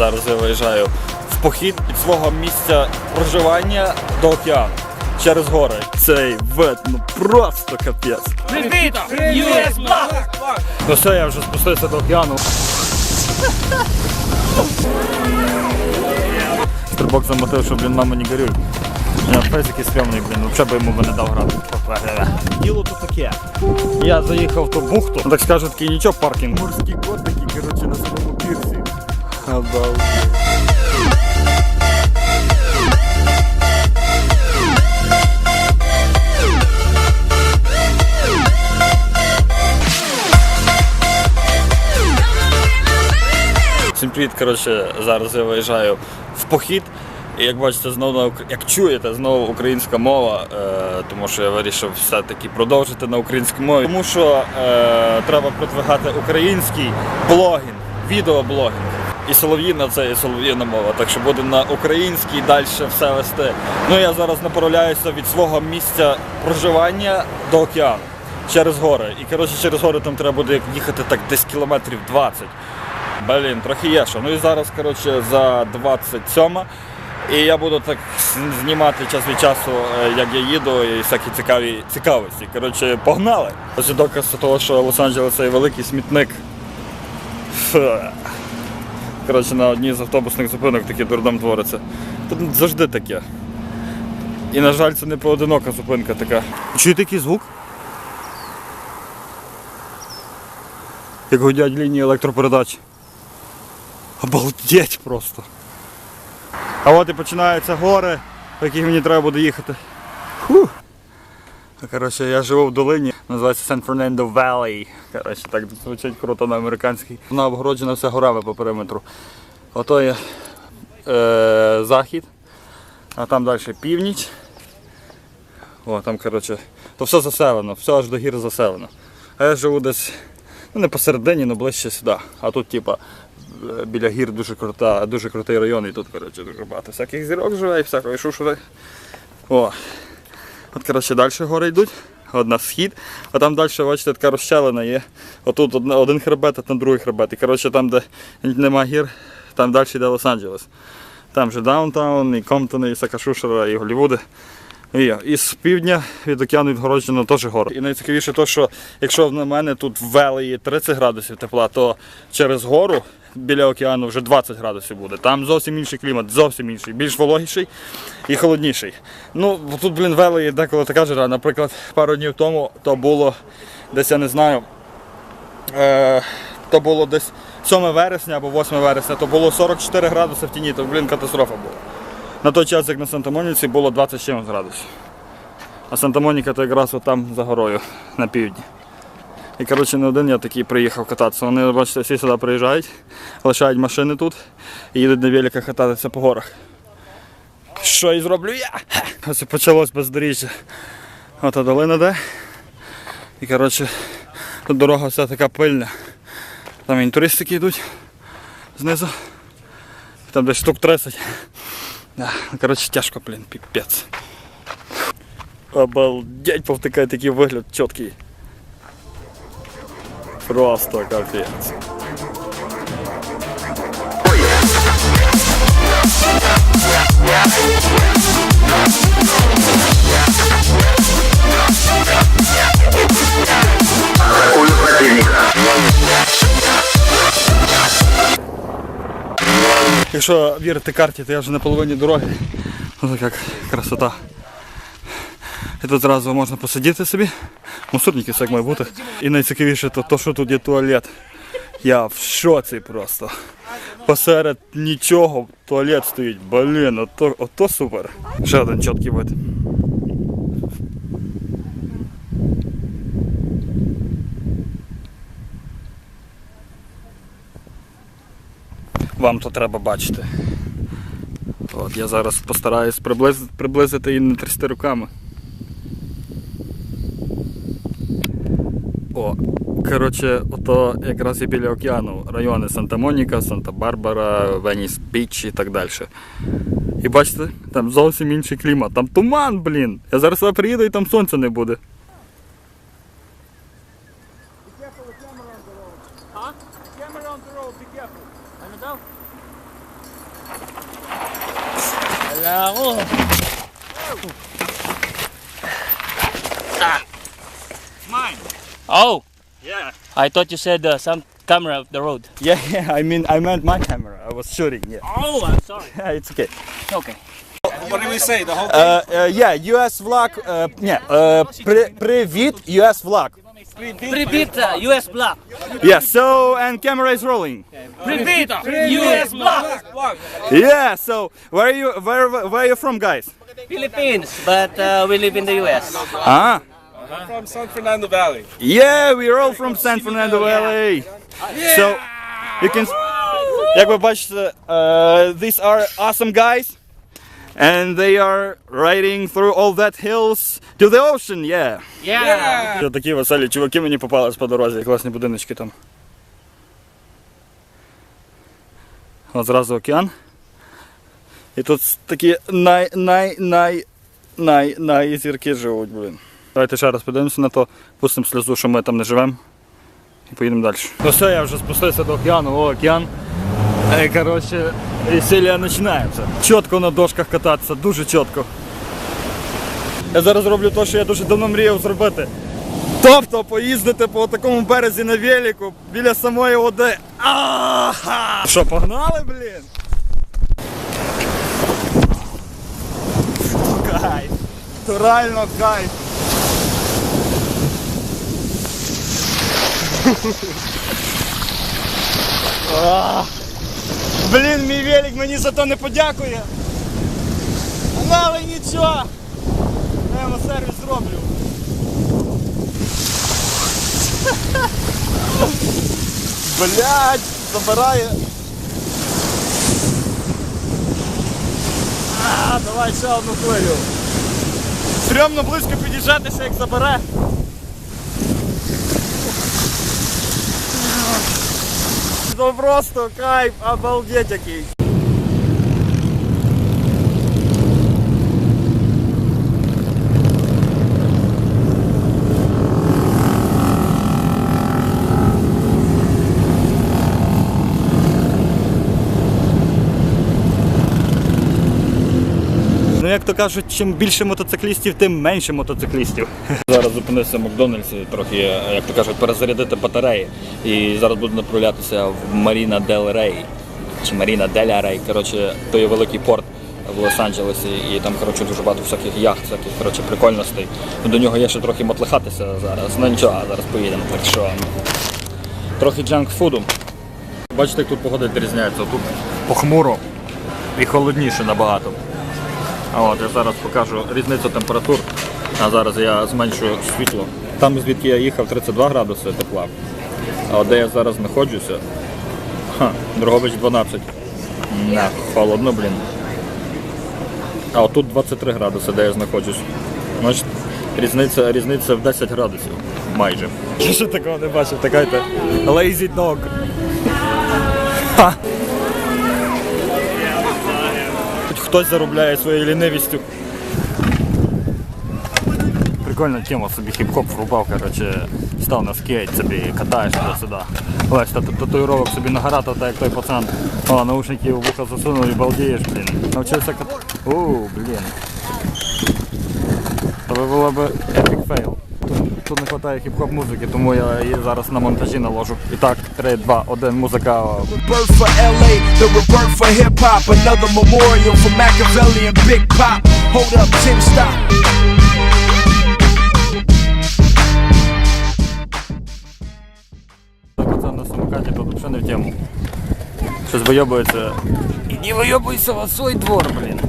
Зараз я виїжджаю в похід від свого місця проживання до океану через гори. Цей вид, ну просто капець. Ну все, я вже спустився до океану. Стрибок замотив, щоб він мама не горює. Я фейс який стрьомний, блін, взагалі би йому би не дав грати. Діло то таке. Я заїхав в ту бухту, ну, так скажу, такий нічого, паркінг. Морські котики, Всім привіт, коротше, зараз я виїжджаю в похід. І як бачите, знову як чуєте, знову українська мова, е, тому що я вирішив все-таки продовжити на українській мові. Тому що е, треба продвигати український блогінг, відеоблогінг. І солов'їна це і солов'їна мова, так що буде на українській далі все вести. Ну я зараз направляюся від свого місця проживання до океану через гори. І коротше через гори там треба буде їхати так десь кілометрів 20. Блін, трохи є що. Ну і зараз, коротше, за 27 і я буду так знімати час від часу, е, як я їду, і всякі цікаві цікавості. Коротше, погнали. Ось доказ того, що Лос-Анджелес це великий смітник. Фу. Коротше, на одній з автобусних зупинок такий дурдом твориться. Тут завжди таке. І, на жаль, це не поодинока зупинка така. Чуєте який звук? Як гудять лінії електропередач. Обалдеть просто. А от і починаються гори, по яких мені треба буде їхати. Фух. Коротше, я живу в долині, називається Сан Фернандо Valley. Коротше, так звучить круто на американській. Вона обгороджена вся горами по периметру. Ото є е, захід, а там далі північ. О, там, коротше, то все заселено, все аж до гір заселено. А я живу десь, ну не посередині, але ближче сюди. А тут, типа, біля гір дуже крута, дуже крутий район, і тут, коротше, дуже багато всяких зірок живе і всякої шушури. О. От, коротше, далі гори йдуть. Одна схід, а там далі, бачите, така розчалена є. Отут один хребет, а там другий хребет. І коротше, там, де нема гір, там далі йде Лос-Анджелес. Там же Даунтаун, і Комптон, і Сакашушера, і Голлівуди. І, і з півдня від океану відгороджено теж гори. І найцікавіше те, що якщо на мене тут в Велеї 30 градусів тепла, то через гору біля океану вже 20 градусів буде. Там зовсім інший клімат, зовсім інший, більш вологіший і холодніший. Ну, тут, блін, Велеї деколи така жара. Наприклад, пару днів тому то було десь я не знаю. Е, то було десь 7 вересня або 8 вересня, то було 44 градуси в тіні, то блін катастрофа була. На той час, як на Санта-Моніці, було 20 чимось градусів. А Санта-Моніка то якраз там за горою на півдні. І коротше не один я такий приїхав кататися. Вони, бачите, всі сюди приїжджають, лишають машини тут і їдуть на великах кататися по горах. Що і зроблю я? Ось почалось бездоріжжя. Ота долина де. І коротше, тут дорога вся така пильна. Там і туристики йдуть знизу. Там десь штук 30. Да, ну, коротше, тяжко, блін, піпець. Обалдеть, повтикає такий вигляд чіткий. Просто капець. Якщо вірити карті, то я вже на половині дороги. Ну як красота. І тут одразу можна посидіти собі. Мусорники все як має бути. І найцікавіше, то, то що тут є туалет. Я в шоці просто. Посеред нічого туалет стоїть. Блін, ото, ото супер. Ще один чіткий вид. Вам то треба бачити. От я зараз постараюсь приблизити, приблизити її не трясти руками. О, коротше, ото якраз і біля океану райони Санта-Моніка, Санта-Барбара, Веніс Біч і так далі. І бачите, там зовсім інший клімат. Там туман, блін. Я зараз приїду і там сонця не буде. Wala ako. Ah. Mine. Oh. Yeah. I thought you said uh, some camera of the road. Yeah, yeah. I mean, I meant my camera. I was shooting. Yeah. Oh, I'm sorry. it's okay. Okay. What did we say? The whole thing? Uh, uh, yeah, US vlog. Uh, yeah, uh, pre, pre US vlog. Привіт, uh, US Block. Yeah, so, and camera is rolling. Привіт, US Block. Yeah, so, where are you, where, where are you from, guys? Philippines, but uh, we live in the US. Ah, from San Fernando Valley. yeah, we're all from San Fernando Valley. So, you can, як ви бачите, uh, these are awesome guys. And they are riding through all that hills to the ocean, yeah. Yeah. Такі веселі чуваки мені попались по дорозі, класні будиночки там. От зразу океан. І тут такі най най най най най зірки живуть, блин. Давайте ще раз подивимося на то, пустимо сльозу, що ми там не живемо. І поїдемо далі. Ну все, я вже спустився до океану, о, океан. Е, Коротше, весілля починається. Чітко на дошках кататися, дуже чітко. Я зараз роблю те, що я дуже давно мріяв зробити. Тобто поїздити по такому березі на велику біля самої води. Ага! Що, погнали, блін? Кайф. То кайф. А, Блін, мій велик мені за то не подякує. Але нічого. Я йому сервіс зроблю. Блять, забирає. А, давай ще одну хвилю. Стрьомно близько під'їжджатися, як забере. Ну просто кайф, обалдеть який. Як то кажуть, чим більше мотоциклістів, тим менше мотоциклістів. Зараз зупинився в Макдональдсі, трохи, як то кажуть, перезарядити батареї. І зараз буду направлятися в Маріна Дель Рей. Чи Маріна Деля Рей. Коротше, то є великий порт в Лос-Анджелесі, і там коротше, дуже багато всяких яхт, всяких коротше, прикольностей. До нього є ще трохи мотлихатися зараз. Ну нічого, зараз поїдемо. Так що трохи джанк-фуду. Бачите, як тут погода відрізняється. Тут похмуро і холодніше набагато. А От, я зараз покажу різницю температур. А зараз я зменшую світло. Там, звідки я їхав, 32 градуси тепла. А де я зараз знаходжуся, ха, Дрогобич 12. На, холодно, блін. А отут 23 градуси, де я знаходжусь. Значить, різниця, різниця в 10 градусів майже. Я ще такого не бачив, така йде lazy dog. Хтось заробляє своєю лінивістю. Прикольна тема, собі хіп-хоп врубав, коротше, став на скейт собі, катаєш туди-сюди. Ось та- та- татуїровок собі нагаратав, так як той пацан. О, наушники в вуха засунув і балдієш, блін. Навчився кат... Оу, блін. Це було б epic fail. Тут, не вистачає хіп-хоп музики, тому я її зараз на монтажі наложу. І так, 3, 2, 1, музика. birth for LA, the rebirth for hip hop. Another memorial for Machiavelli and Big Pop. Hold up, Tim, stop. Пацан на самокаті тут взагалі не в тему. Щось вийобується. І вийобується в свій двор, блін.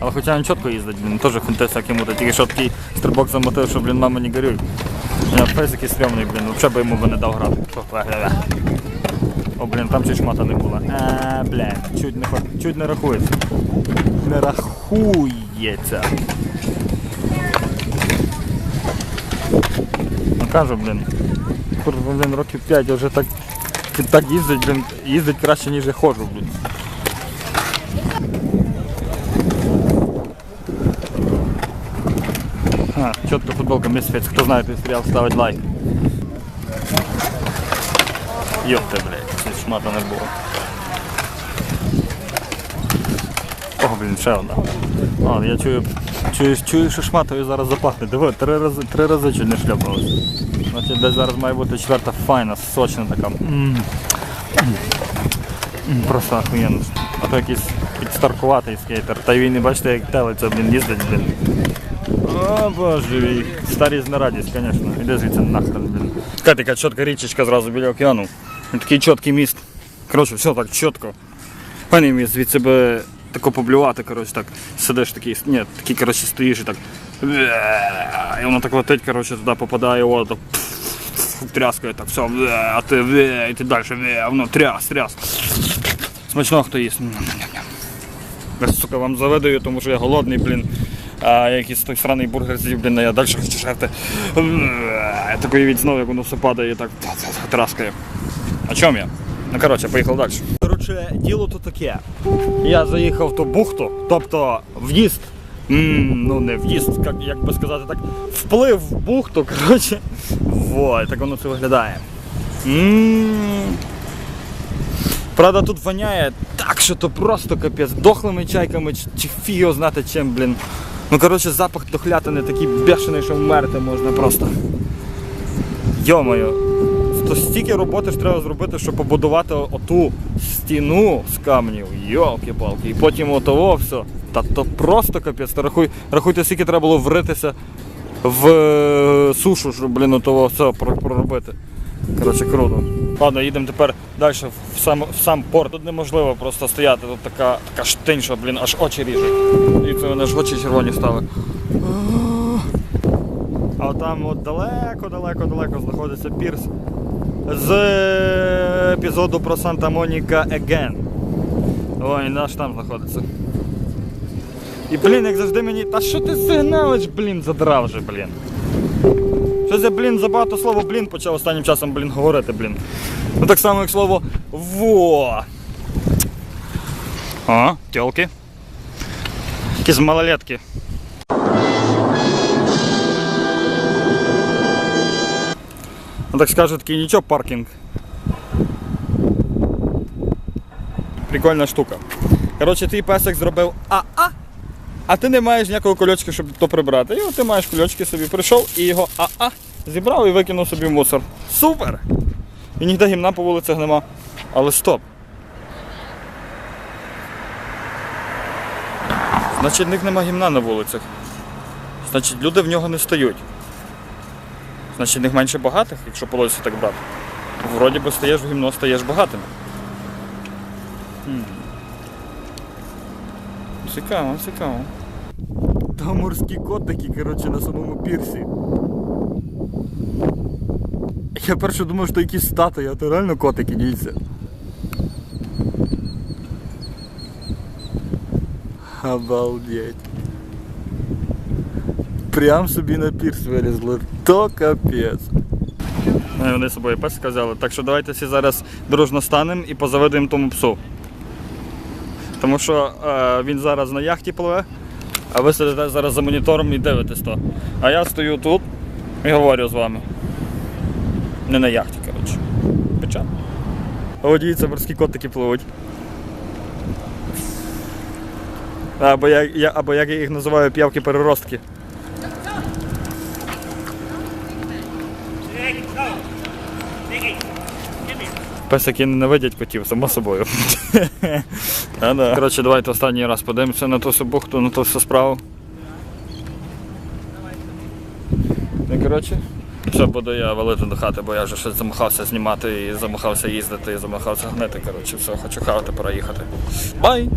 Але хоча він чітко їздить, блін, теж фінти всякі мути, тільки що такий стрибок замотив, що, блін, мама не горюй. Фейс який стрьомний, блін, взагалі би йому би не дав грати. О, блін, там чуть шмата не було. А, блін, чуть не, чуть не рахується. Не рахується. Ну кажу, блін. Курва, блін, років 5 я вже так, так їздить, блін, їздить краще, ніж я ходжу, блін. А, футболка Misfits, хто знає той серіал, ставить лайк. Йопте, блядь, шмата не було. О, блін, ще одна. О, я чую, чую, чую, що шматою зараз запахне. Диви, три рази, три рази чуть не шляпнулося. Значить, десь зараз має бути четверта файна, сочна така. М. М. Просто охуєнно. А то якийсь підстаркуватий скейтер. Та він не бачите, як телиться, блін, їздить, блін. О, боже мій. Старість на радість, звісно. Іди звідси нахрен, блін. Така така чітка річечка зразу біля океану. Такий чіткий міст. Коротше, все так чітко. Пані міст, звідси би тако поблювати, коротше, так сидиш такий, ні, такий, коротше, стоїш і так. І воно так летить, коротше, туди попадає, о, так тряскає так, все, а ти, і ти далі, а воно тряс, тряс. Смачно хто їсть. Я, сука, вам завидую, тому що я голодний, блін. А якийсь той сраний бургер а я далі хочу жерти. Такий від знову, як воно все падає і так траскає. О чому я? Ну коротше, поїхав далі. Коротше, діло то таке. Я заїхав в ту бухту, тобто в'їзд. м, ну не в'їзд, як, як би сказати так, вплив в бухту, коротше. Вот, так воно це виглядає. М, Правда, тут воняє так, що то просто капець, дохлими чайками чи, фіг знати чим, блін. Ну коротше, запах дохлятини такий бешений, що вмерти можна просто. Йо-моє, то стільки роботи ж треба зробити, щоб побудувати оту стіну з камнів. Йолки-палки. І потім отого все. Та то просто капець. Та рахуй, рахуйте, скільки треба було вритися в е, сушу, щоб, блін, отого все проробити. Коротше, круто. Ладно, їдемо тепер далі в сам, в сам порт. Тут неможливо просто стояти. Тут така, така штинь, що, блін, аж очі ріжуть. І це вони ж очі червоні стали. А там от далеко-далеко-далеко знаходиться пірс з епізоду про Санта Моніка Еген. Ой, наш там знаходиться. І блін, як завжди мені. Та що ти сигналиш, блін, задрав же, блін. Щось я, блін, забагато слово блін почав останнім часом, блін, говорити, блін. Ну так само, як слово во. О, тілки. Якісь малолетки. Ну так скажу, такий нічого паркінг. Прикольна штука. Коротше, твій песик зробив а-а, а ти не маєш ніякого кульочка, щоб то прибрати. І от ти маєш кульочки собі прийшов і його а-а зібрав і викинув собі в мусор. Супер! І ніде гімна по вулицях нема. Але стоп. Значить, в них нема гімна на вулицях. Значить, люди в нього не стають. Значить, в них менше багатих, якщо по так брати. Вроді би стаєш в гімно, стаєш багатим. Цікаво, цікаво. Там морські котики, коротше, на самому пірсі. Я перше думав, що якісь статуї, а то реально котики дійсно. Обалдеть. Прям собі на пірс вилізли. То капець. Ну, Вони собою песика взяли. Так що давайте всі зараз дружно станемо і позавидуємо тому псу. Тому що е, він зараз на яхті пливе, а ви сидите зараз за монітором і дивитесь то. А я стою тут і говорю з вами. Не на яхті, коротше. Печа. О, дивіться, морські котики пливуть. Або я, я, або як я їх називаю п'явки-переростки. Песики ненавидять котів, само собою. А, да. Коротше, давайте останній раз подивимося на ту всю бухту, на ту всю справу. Ну, коротше, все буду я валити до хати, бо я вже щось замахався знімати і замахався їздити, і замахався гнити. Коротше, все, хочу хавати, пора їхати. Бай!